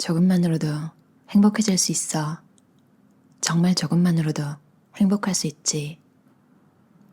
조금만으로도 행복해질 수 있어. 정말 조금만으로도 행복할 수 있지.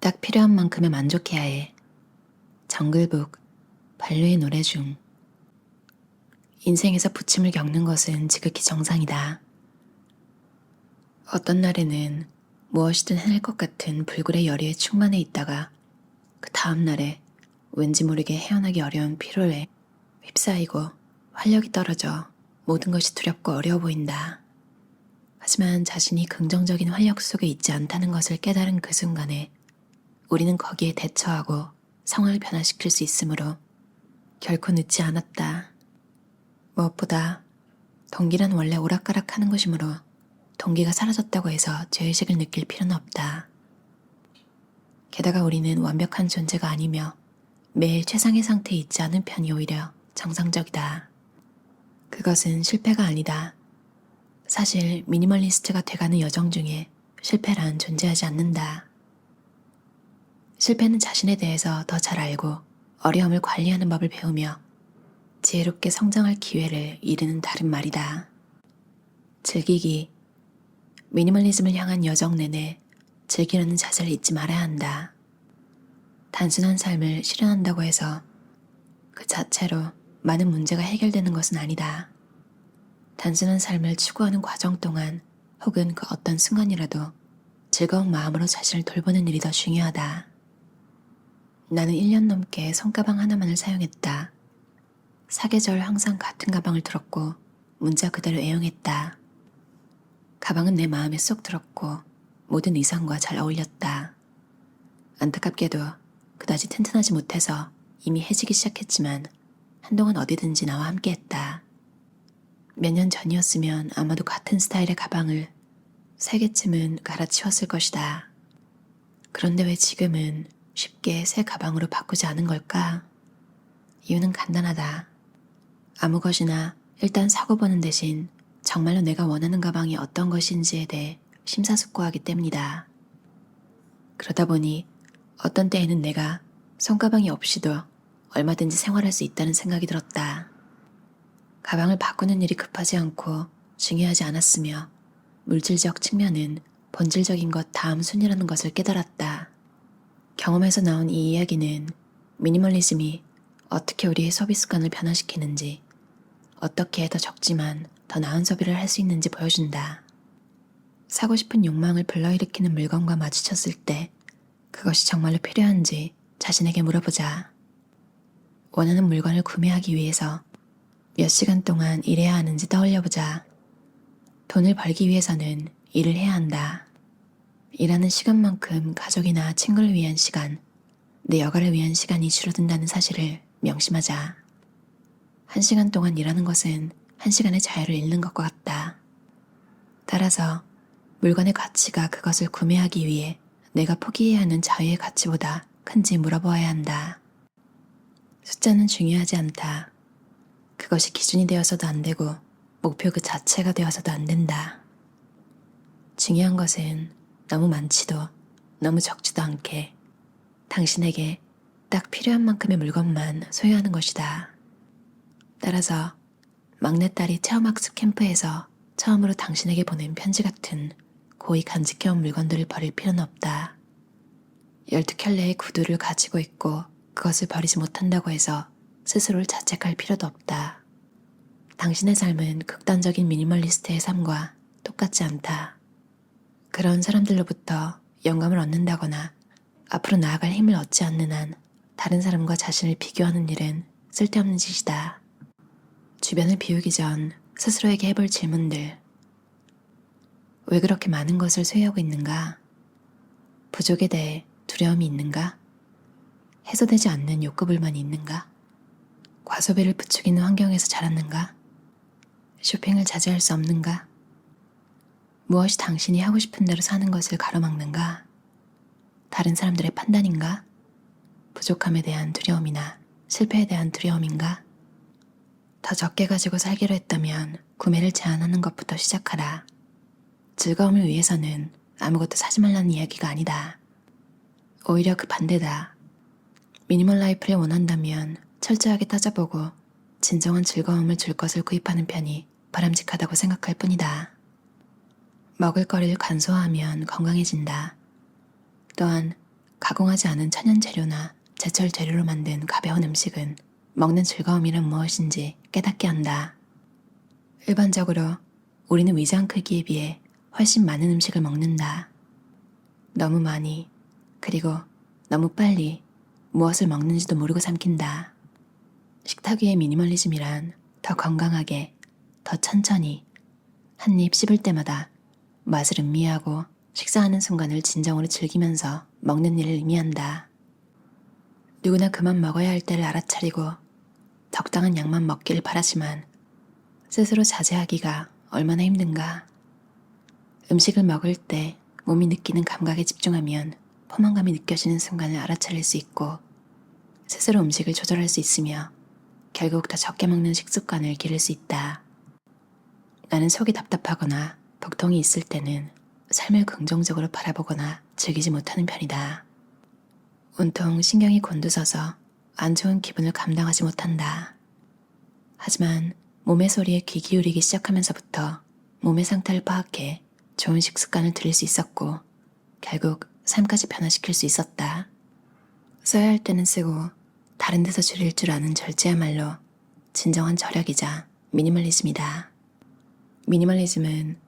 딱 필요한 만큼의 만족해야 해. 정글북, 반려의 노래 중. 인생에서 부침을 겪는 것은 지극히 정상이다. 어떤 날에는 무엇이든 해낼 것 같은 불굴의 열의에 충만해 있다가 그 다음 날에 왠지 모르게 헤어나기 어려운 피로에 휩싸이고 활력이 떨어져 모든 것이 두렵고 어려워 보인다. 하지만 자신이 긍정적인 활력 속에 있지 않다는 것을 깨달은 그 순간에 우리는 거기에 대처하고 상황을 변화시킬 수 있으므로 결코 늦지 않았다. 무엇보다 동기란 원래 오락가락 하는 것이므로 동기가 사라졌다고 해서 죄의식을 느낄 필요는 없다. 게다가 우리는 완벽한 존재가 아니며 매일 최상의 상태에 있지 않은 편이 오히려 정상적이다. 그것은 실패가 아니다. 사실 미니멀리스트가 돼가는 여정 중에 실패란 존재하지 않는다. 실패는 자신에 대해서 더 잘 알고 어려움을 관리하는 법을 배우며 지혜롭게 성장할 기회를 이르는 다른 말이다. 즐기기. 미니멀리즘을 향한 여정 내내 즐기려는 자세를 잊지 말아야 한다. 단순한 삶을 실현한다고 해서 그 자체로 많은 문제가 해결되는 것은 아니다. 단순한 삶을 추구하는 과정 동안 혹은 그 어떤 순간이라도 즐거운 마음으로 자신을 돌보는 일이 더 중요하다. 나는 1년 넘게 손가방 하나만을 사용했다. 사계절 항상 같은 가방을 들었고 문자 그대로 애용했다. 가방은 내 마음에 쏙 들었고 모든 의상과 잘 어울렸다. 안타깝게도 그다지 튼튼하지 못해서 이미 해지기 시작했지만 한동안 어디든지 나와 함께했다. 몇 년 전이었으면 아마도 같은 스타일의 가방을 세 개쯤은 갈아치웠을 것이다. 그런데 왜 지금은 쉽게 새 가방으로 바꾸지 않은 걸까? 이유는 간단하다. 아무 것이나 일단 사고 보는 대신 정말로 내가 원하는 가방이 어떤 것인지에 대해 심사숙고하기 때문이다. 그러다 보니 어떤 때에는 내가 손가방이 없이도 얼마든지 생활할 수 있다는 생각이 들었다. 가방을 바꾸는 일이 급하지 않고 중요하지 않았으며 물질적 측면은 본질적인 것 다음 순위라는 것을 깨달았다. 경험에서 나온 이 이야기는 미니멀리즘이 어떻게 우리의 소비 습관을 변화시키는지, 어떻게 더 적지만 더 나은 소비를 할 수 있는지 보여준다. 사고 싶은 욕망을 불러일으키는 물건과 마주쳤을 때 그것이 정말로 필요한지 자신에게 물어보자. 원하는 물건을 구매하기 위해서 몇 시간 동안 일해야 하는지 떠올려보자. 돈을 벌기 위해서는 일을 해야 한다. 일하는 시간만큼 가족이나 친구를 위한 시간, 내 여가를 위한 시간이 줄어든다는 사실을 명심하자. 한 시간 동안 일하는 것은 한 시간의 자유를 잃는 것과 같다. 따라서 물건의 가치가 그것을 구매하기 위해 내가 포기해야 하는 자유의 가치보다 큰지 물어보아야 한다. 숫자는 중요하지 않다. 그것이 기준이 되어서도 안 되고 목표 그 자체가 되어서도 안 된다. 중요한 것은 너무 많지도 너무 적지도 않게 당신에게 딱 필요한 만큼의 물건만 소유하는 것이다. 따라서 막내딸이 체험학습 캠프에서 처음으로 당신에게 보낸 편지 같은 고이 간직해온 물건들을 버릴 필요는 없다. 12켤레의 구두를 가지고 있고 그것을 버리지 못한다고 해서 스스로를 자책할 필요도 없다. 당신의 삶은 극단적인 미니멀리스트의 삶과 똑같지 않다. 그런 사람들로부터 영감을 얻는다거나 앞으로 나아갈 힘을 얻지 않는 한 다른 사람과 자신을 비교하는 일은 쓸데없는 짓이다. 주변을 비우기 전 스스로에게 해볼 질문들. 왜 그렇게 많은 것을 소유하고 있는가? 부족에 대해 두려움이 있는가? 해소되지 않는 욕구 불만이 있는가? 과소비를 부추기는 환경에서 자랐는가? 쇼핑을 자제할 수 없는가? 무엇이 당신이 하고 싶은 대로 사는 것을 가로막는가? 다른 사람들의 판단인가? 부족함에 대한 두려움이나 실패에 대한 두려움인가? 더 적게 가지고 살기로 했다면 구매를 제한하는 것부터 시작하라. 즐거움을 위해서는 아무것도 사지 말라는 이야기가 아니다. 오히려 그 반대다. 미니멀 라이프를 원한다면 철저하게 따져보고 진정한 즐거움을 줄 것을 구입하는 편이 바람직하다고 생각할 뿐이다. 먹을거리를 간소화하면 건강해진다. 또한 가공하지 않은 천연 재료나 제철 재료로 만든 가벼운 음식은 먹는 즐거움이란 무엇인지 깨닫게 한다. 일반적으로 우리는 위장 크기에 비해 훨씬 많은 음식을 먹는다. 너무 많이, 그리고 너무 빨리 무엇을 먹는지도 모르고 삼킨다. 식탁 위의 미니멀리즘이란 더 건강하게, 더 천천히, 한 입 씹을 때마다 맛을 음미하고 식사하는 순간을 진정으로 즐기면서 먹는 일을 의미한다. 누구나 그만 먹어야 할 때를 알아차리고 적당한 양만 먹기를 바라지만 스스로 자제하기가 얼마나 힘든가. 음식을 먹을 때 몸이 느끼는 감각에 집중하면 포만감이 느껴지는 순간을 알아차릴 수 있고 스스로 음식을 조절할 수 있으며 결국 더 적게 먹는 식습관을 기를 수 있다. 나는 속이 답답하거나 복통이 있을 때는 삶을 긍정적으로 바라보거나 즐기지 못하는 편이다. 온통 신경이 곤두서서 안 좋은 기분을 감당하지 못한다. 하지만 몸의 소리에 귀 기울이기 시작하면서부터 몸의 상태를 파악해 좋은 식습관을 들일 수 있었고 결국 삶까지 변화시킬 수 있었다. 써야 할 때는 쓰고 다른 데서 줄일 줄 아는 절제야말로 진정한 절약이자 미니멀리즘이다. 미니멀리즘은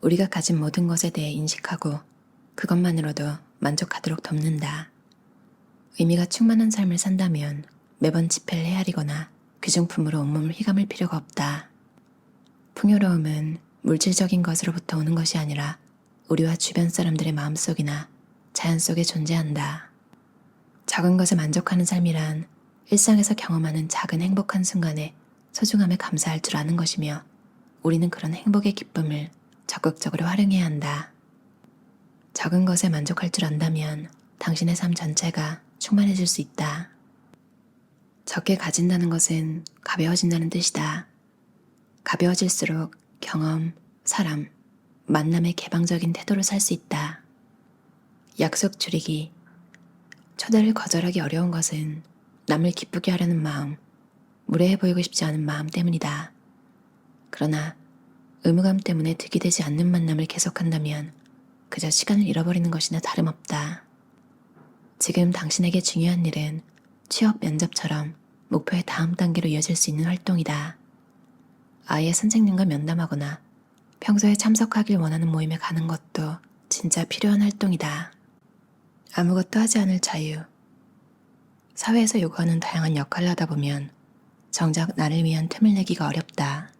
우리가 가진 모든 것에 대해 인식하고 그것만으로도 만족하도록 돕는다. 의미가 충만한 삶을 산다면 매번 지폐를 헤아리거나 귀중품으로 온몸을 휘감을 필요가 없다. 풍요로움은 물질적인 것으로부터 오는 것이 아니라 우리와 주변 사람들의 마음속이나 자연 속에 존재한다. 작은 것에 만족하는 삶이란 일상에서 경험하는 작은 행복한 순간에 소중함에 감사할 줄 아는 것이며 우리는 그런 행복의 기쁨을 적극적으로 활용해야 한다. 적은 것에 만족할 줄 안다면 당신의 삶 전체가 충만해질 수 있다. 적게 가진다는 것은 가벼워진다는 뜻이다. 가벼워질수록 경험, 사람, 만남의 개방적인 태도로 살 수 있다. 약속 줄이기. 초대를 거절하기 어려운 것은 남을 기쁘게 하려는 마음, 무례해 보이고 싶지 않은 마음 때문이다. 그러나 의무감 때문에 득이 되지 않는 만남을 계속한다면 그저 시간을 잃어버리는 것이나 다름없다. 지금 당신에게 중요한 일은 취업 면접처럼 목표의 다음 단계로 이어질 수 있는 활동이다. 아예 선생님과 면담하거나 평소에 참석하길 원하는 모임에 가는 것도 진짜 필요한 활동이다. 아무것도 하지 않을 자유. 사회에서 요구하는 다양한 역할을 하다 보면 정작 나를 위한 틈을 내기가 어렵다.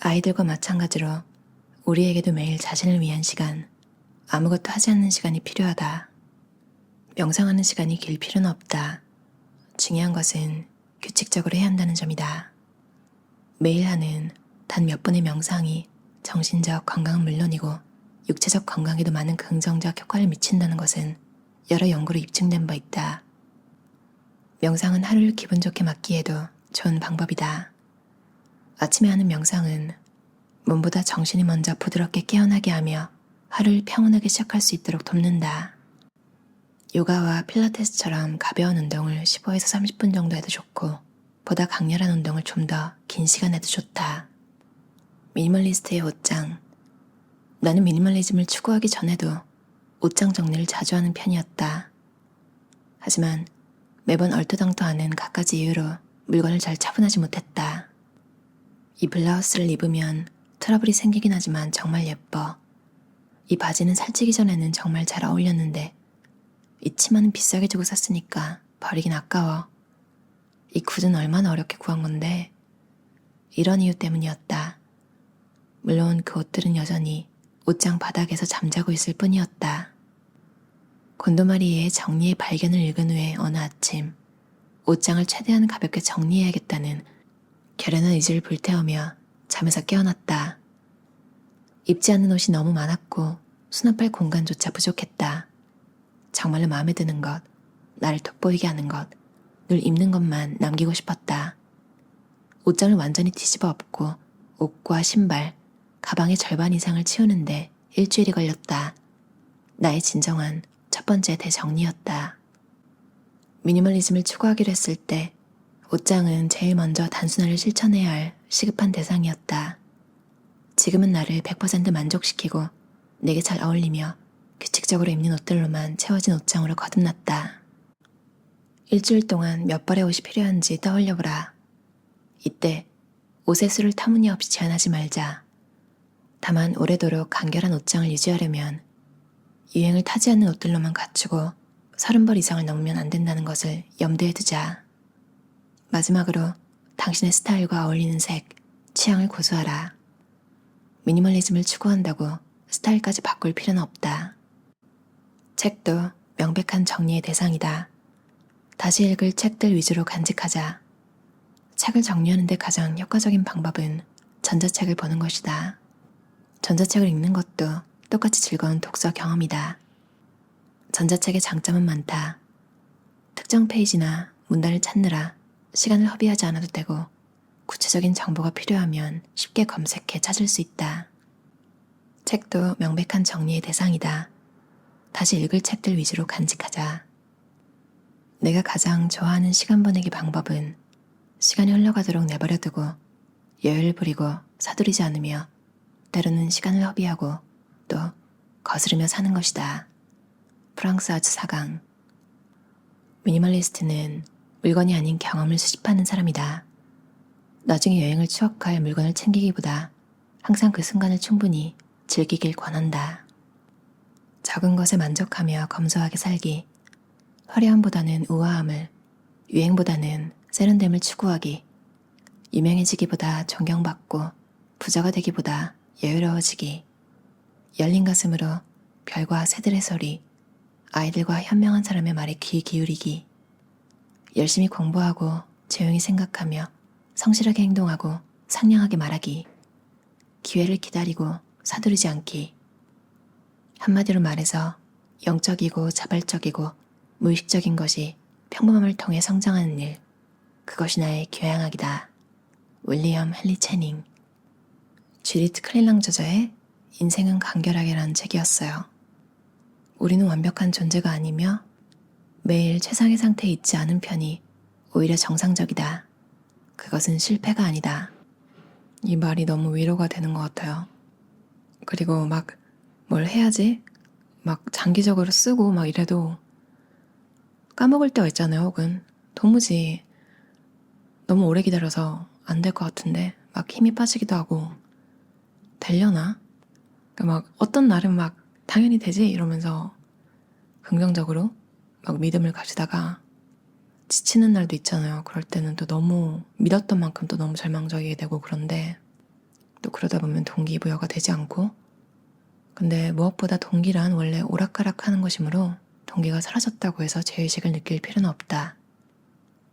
아이들과 마찬가지로 우리에게도 매일 자신을 위한 시간, 아무것도 하지 않는 시간이 필요하다. 명상하는 시간이 길 필요는 없다. 중요한 것은 규칙적으로 해야 한다는 점이다. 매일 하는 단 몇 분의 명상이 정신적 건강은 물론이고 육체적 건강에도 많은 긍정적 효과를 미친다는 것은 여러 연구로 입증된 바 있다. 명상은 하루를 기분 좋게 맞기에도 좋은 방법이다. 아침에 하는 명상은 몸보다 정신이 먼저 부드럽게 깨어나게 하며 하루를 평온하게 시작할 수 있도록 돕는다. 요가와 필라테스처럼 가벼운 운동을 15에서 30분 정도 해도 좋고 보다 강렬한 운동을 좀 더 긴 시간 해도 좋다. 미니멀리스트의 옷장. 나는 미니멀리즘을 추구하기 전에도 옷장 정리를 자주 하는 편이었다. 하지만 매번 얼토당토하는 갖가지 이유로 물건을 잘 차분하지 못했다. 이 블라우스를 입으면 트러블이 생기긴 하지만 정말 예뻐. 이 바지는 살찌기 전에는 정말 잘 어울렸는데 이 치마는 비싸게 주고 샀으니까 버리긴 아까워. 이 굿은 얼마나 어렵게 구한 건데 이런 이유 때문이었다. 물론 그 옷들은 여전히 옷장 바닥에서 잠자고 있을 뿐이었다. 곤도마리의 정리의 발견을 읽은 후에 어느 아침 옷장을 최대한 가볍게 정리해야겠다는 결연한 의지를 불태우며 잠에서 깨어났다. 입지 않는 옷이 너무 많았고 수납할 공간조차 부족했다. 정말로 마음에 드는 것, 나를 돋보이게 하는 것, 늘 입는 것만 남기고 싶었다. 옷장을 완전히 뒤집어 엎고 옷과 신발, 가방의 절반 이상을 치우는데 일주일이 걸렸다. 나의 진정한 첫 번째 대정리였다. 미니멀리즘을 추구하기로 했을 때 옷장은 제일 먼저 단순화를 실천해야 할 시급한 대상이었다. 지금은 나를 100% 만족시키고 내게 잘 어울리며 규칙적으로 입는 옷들로만 채워진 옷장으로 거듭났다. 일주일 동안 몇 벌의 옷이 필요한지 떠올려보라. 이때 옷의 수를 터무니없이 제한하지 말자. 다만 오래도록 간결한 옷장을 유지하려면 유행을 타지 않는 옷들로만 갖추고 서른 벌 이상을 넘으면 안 된다는 것을 염두에 두자. 마지막으로 당신의 스타일과 어울리는 색, 취향을 고수하라. 미니멀리즘을 추구한다고 스타일까지 바꿀 필요는 없다. 책도 명백한 정리의 대상이다. 다시 읽을 책들 위주로 간직하자. 책을 정리하는데 가장 효과적인 방법은 전자책을 보는 것이다. 전자책을 읽는 것도 똑같이 즐거운 독서 경험이다. 전자책의 장점은 많다. 특정 페이지나 문단을 찾느라 시간을 허비하지 않아도 되고 구체적인 정보가 필요하면 쉽게 검색해 찾을 수 있다. 책도 명백한 정리의 대상이다. 다시 읽을 책들 위주로 간직하자. 내가 가장 좋아하는 시간 보내기 방법은 시간이 흘러가도록 내버려두고 여유를 부리고 서두르지 않으며 때로는 시간을 허비하고 또 거스르며 사는 것이다. 프랑스 아주 사강. 미니멀리스트는 물건이 아닌 경험을 수집하는 사람이다. 나중에 여행을 추억할 물건을 챙기기보다 항상 그 순간을 충분히 즐기길 권한다. 적은 것에 만족하며 검소하게 살기. 화려함보다는 우아함을, 유행보다는 세련됨을 추구하기. 유명해지기보다 존경받고 부자가 되기보다 여유로워지기. 열린 가슴으로 별과 새들의 소리, 아이들과 현명한 사람의 말에 귀 기울이기. 열심히 공부하고 조용히 생각하며 성실하게 행동하고 상냥하게 말하기. 기회를 기다리고 서두르지 않기. 한마디로 말해서 영적이고 자발적이고 무의식적인 것이 평범함을 통해 성장하는 일. 그것이 나의 교양학이다. 윌리엄 헨리 채닝. 주리트 클릴랑 저자의 인생은 간결하게라는 책이었어요. 우리는 완벽한 존재가 아니며 매일 최상의 상태에 있지 않은 편이 오히려 정상적이다. 그것은 실패가 아니다. 이 말이 너무 위로가 되는 것 같아요. 그리고 막 뭘 해야지? 막 장기적으로 쓰고 막 이래도 까먹을 때가 있잖아요, 혹은. 도무지 너무 오래 기다려서 안 될 것 같은데 막 힘이 빠지기도 하고 되려나? 그러니까 막 어떤 날은 막 당연히 되지 이러면서 긍정적으로 막 믿음을 가지다가 지치는 날도 있잖아요. 그럴 때는 또 너무 믿었던 만큼 또 너무 절망적이게 되고 그런데 또 그러다 보면 동기부여가 되지 않고 근데 무엇보다 동기란 원래 오락가락 하는 것이므로 동기가 사라졌다고 해서 죄의식을 느낄 필요는 없다.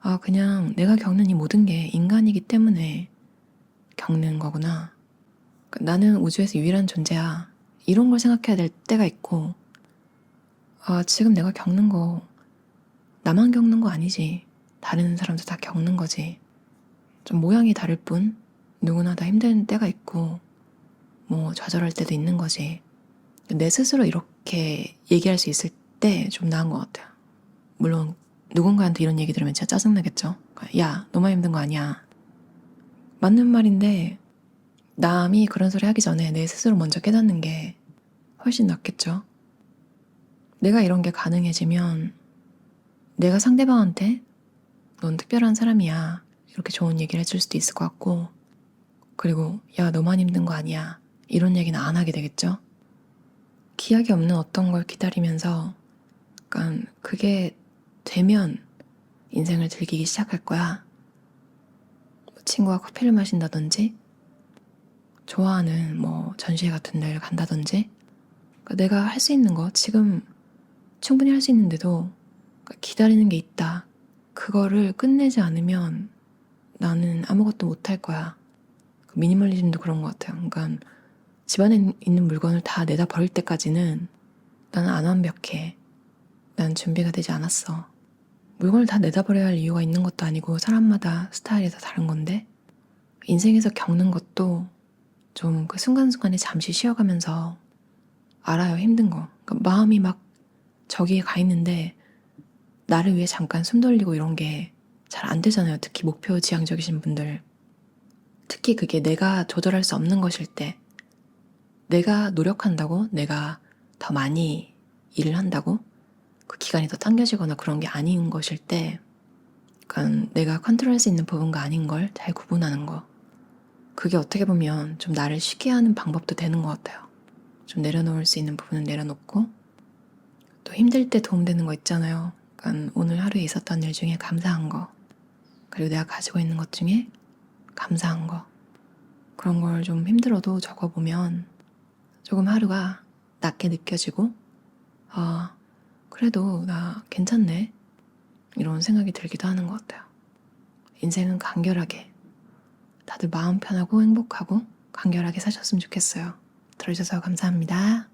아, 그냥 내가 겪는 이 모든 게 인간이기 때문에 겪는 거구나. 그러니까 나는 우주에서 유일한 존재야. 이런 걸 생각해야 될 때가 있고, 아, 지금 내가 겪는 거, 나만 겪는 거 아니지. 다른 사람도 다 겪는 거지. 좀 모양이 다를 뿐, 누구나 다 힘든 때가 있고, 뭐 좌절할 때도 있는 거지. 내 스스로 이렇게 얘기할 수 있을 때 좀 나은 것 같아요. 물론 누군가한테 이런 얘기 들으면 진짜 짜증나겠죠. 야, 너만 힘든 거 아니야. 맞는 말인데 남이 그런 소리 하기 전에 내 스스로 먼저 깨닫는 게 훨씬 낫겠죠. 내가 이런 게 가능해지면 내가 상대방한테 넌 특별한 사람이야. 이렇게 좋은 얘기를 해줄 수도 있을 것 같고 그리고 야, 너만 힘든 거 아니야. 이런 얘기는 안 하게 되겠죠. 기약이 없는 어떤 걸 기다리면서 약간 그게 되면 인생을 즐기기 시작할 거야. 뭐 친구와 커피를 마신다든지, 좋아하는 뭐 전시회 같은 데를 간다든지, 그러니까 내가 할 수 있는 거 지금 충분히 할 수 있는데도 그러니까 기다리는 게 있다. 그거를 끝내지 않으면 나는 아무것도 못 할 거야. 그 미니멀리즘도 그런 것 같아요. 그러니까 집안에 있는 물건을 다 내다 버릴 때까지는 나는 안 완벽해. 난 준비가 되지 않았어. 물건을 다 내다 버려야 할 이유가 있는 것도 아니고 사람마다 스타일이 다 다른 건데 인생에서 겪는 것도 좀 그 순간순간에 잠시 쉬어가면서 알아요 힘든 거. 그러니까 마음이 막 저기에 가 있는데 나를 위해 잠깐 숨 돌리고 이런 게 잘 안 되잖아요. 특히 목표 지향적이신 분들. 특히 그게 내가 조절할 수 없는 것일 때 내가 노력한다고 내가 더 많이 일을 한다고 그 기간이 더 당겨지거나 그런 게 아닌 것일 때 그러니까 내가 컨트롤 할 수 있는 부분과 아닌 걸 잘 구분하는 거 그게 어떻게 보면 좀 나를 쉬게 하는 방법도 되는 것 같아요. 좀 내려놓을 수 있는 부분은 내려놓고 또 힘들 때 도움되는 거 있잖아요. 그러니까 오늘 하루에 있었던 일 중에 감사한 거 그리고 내가 가지고 있는 것 중에 감사한 거 그런 걸 좀 힘들어도 적어보면 조금 하루가 낫게 느껴지고 아 그래도 나 괜찮네 이런 생각이 들기도 하는 것 같아요. 인생은 간결하게 다들 마음 편하고 행복하고 간결하게 사셨으면 좋겠어요. 들어주셔서 감사합니다.